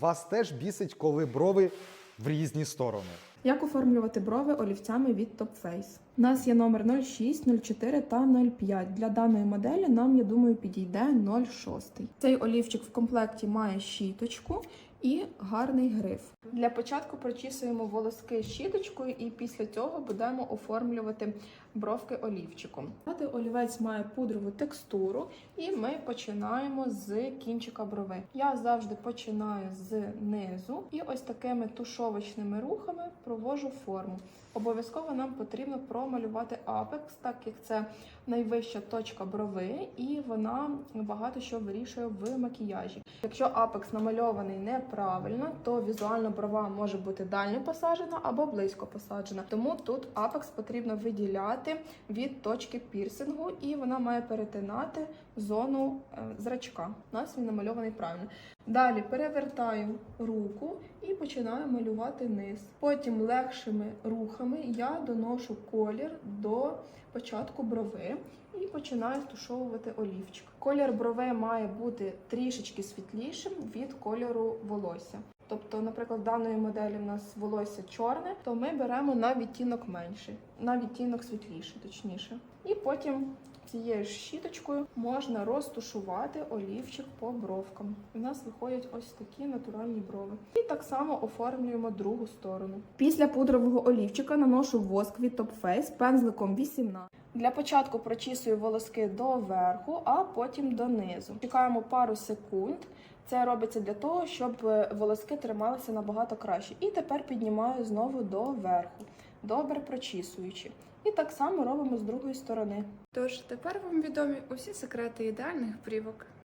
Вас теж бісить, коли брови в різні сторони. Як оформлювати брови олівцями від Top Face? У нас є номер 06, 04 та 05. Для даної моделі нам, я думаю, підійде 06. Цей олівчик в комплекті має щіточку і гарний гриф. Для початку прочісуємо волоски щіточкою і після цього будемо оформлювати бровки олівчиком. Дати олівець має пудрову текстуру, і ми починаємо з кінчика брови. Я завжди починаю з низу і ось такими тушовочними рухами провожу форму. Обов'язково нам потрібно промалювати апекс, так як це найвища точка брови, і вона багато що вирішує в макіяжі. Якщо апекс намальований неправильно, то візуально брова може бути дально посаджена або близько посаджена. Тому тут апекс потрібно виділяти від точки пірсингу, і вона має перетинати зону е, зрачка. У нас він намальований правильно. Далі перевертаю руку і починаю малювати низ. Потім легшими рухами я доношу колір до початку брови і починаю стушовувати олівчик. Колір брови має бути трішечки світлішим від кольору волосся. Тобто, наприклад, в даної моделі в нас волосся чорне, то ми беремо на відтінок менший, на відтінок світліший, точніше. І потім цією ж щіточкою можна розтушувати олівчик по бровкам. У нас виходять ось такі натуральні брови. І так само оформлюємо другу сторону. Після пудрового олівчика наношу воск від Top Face пензликом 18. Для початку прочісую волоски до верху, а потім донизу. Чекаємо пару секунд. Це робиться для того, щоб е, волоски трималися набагато краще. І тепер піднімаю знову до верху, добре прочісуючи. І так само робимо з другої сторони. Тож тепер вам відомі усі секрети ідеальних брівок.